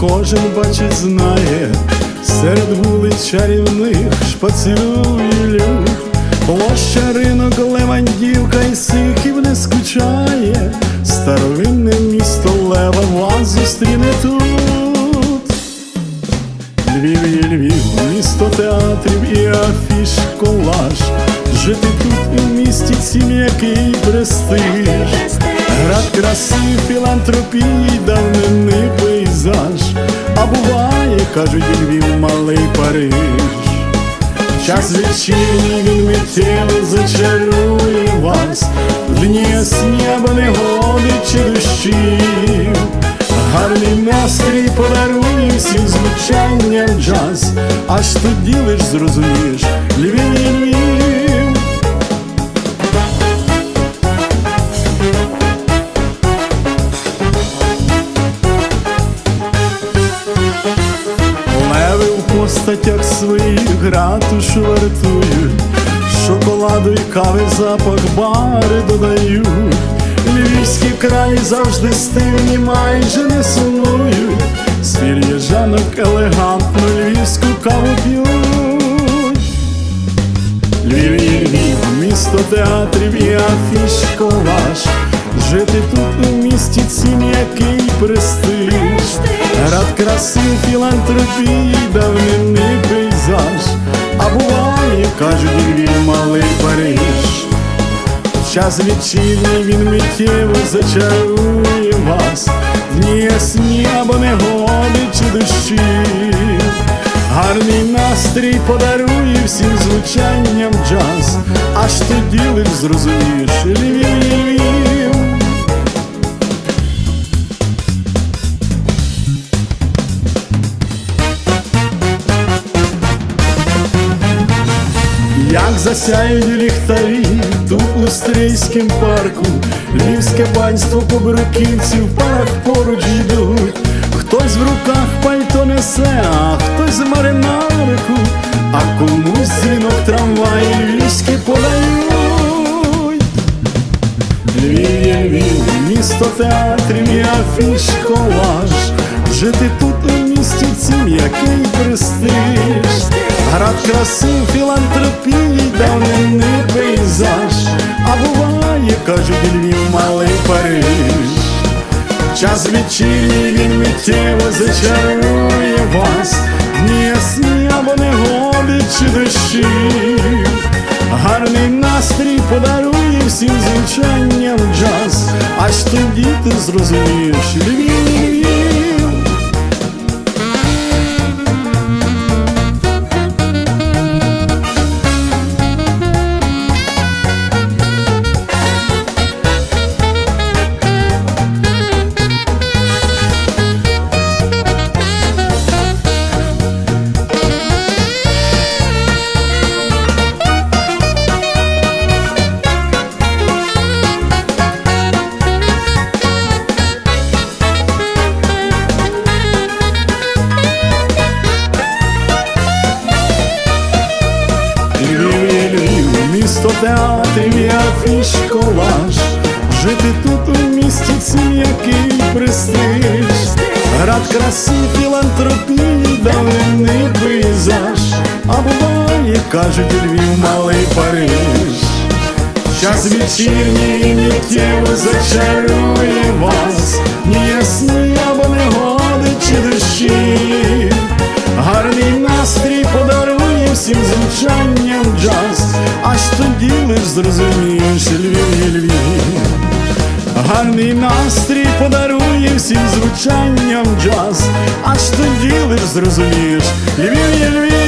кожен бачить, знає, серед вулиць чарівних шпацює люд. Площа ринок Левандівка і сихів не скучає, старовинне місто Лева вас зустріне тут. Львів є Львів, місто театрів і афіш колаж. Жити тут у місті ці м'який престиж. Град краси, філантропії, давнини пейзаж. А буває, кажуть, Львів, малий Париж. Час вечірній він миттєво зачарує вас, дні ясні або негоди чи дощів. Гарний настрій подарує всім звучанням джаз, аж тоді лиш зрозумієш, Львів Львів. Своїх ратушу вартують, шоколаду і кави запах бари додають. Львівські краї завжди стильні, майже не сумують. Жанок елегантно львівську каву п'ють. Львів є Львів, місто театрів і афіш колаж. Жити тут у місті ці м'який престиж. Град краси, філантропії, давнини пейзаж. А буває, кажуть, Львів, малий Париж. Час вечірній він миттєво зачарує вас, дні ясні або негоди чи дощі. Гарний настрій подарує всім звучанням джаз, аж тоді лиш зрозумієш Львів. Як засяють ліхтарі тут у стрийськім парку, Львівське панство побруківців в парах поруч йдуть. Хтось в руках пальто несе, а хтось маринарику, а комусь дзвінок трамваї львівські подають. Львів Львів, місто театрів і афіш колаж. Жити тут у місті ці м'який престиж. Град краси, давнини пейзаж. А буває, кажуть, Львів, малий Париж. Час вечірній він миттєво зачарує вас, дні ясні або негоди чи дощі. Гарний настрій подарує всім звучанням джаз, аж тоді ти зрозумієш. Львів театрів і афіш колаж. Жити тут у місті ці який престиж. Град краси, філантропії, давнини пейзаж. А буває, кажуть, Львів, малий Париж. Час вечірній миттєво зачарує вас, аж тоді лиш зрозумієш Львів Львів. Гарний настрій подарує всім звучанням джаз, аж тоді лиш зрозумієш Львів Львів.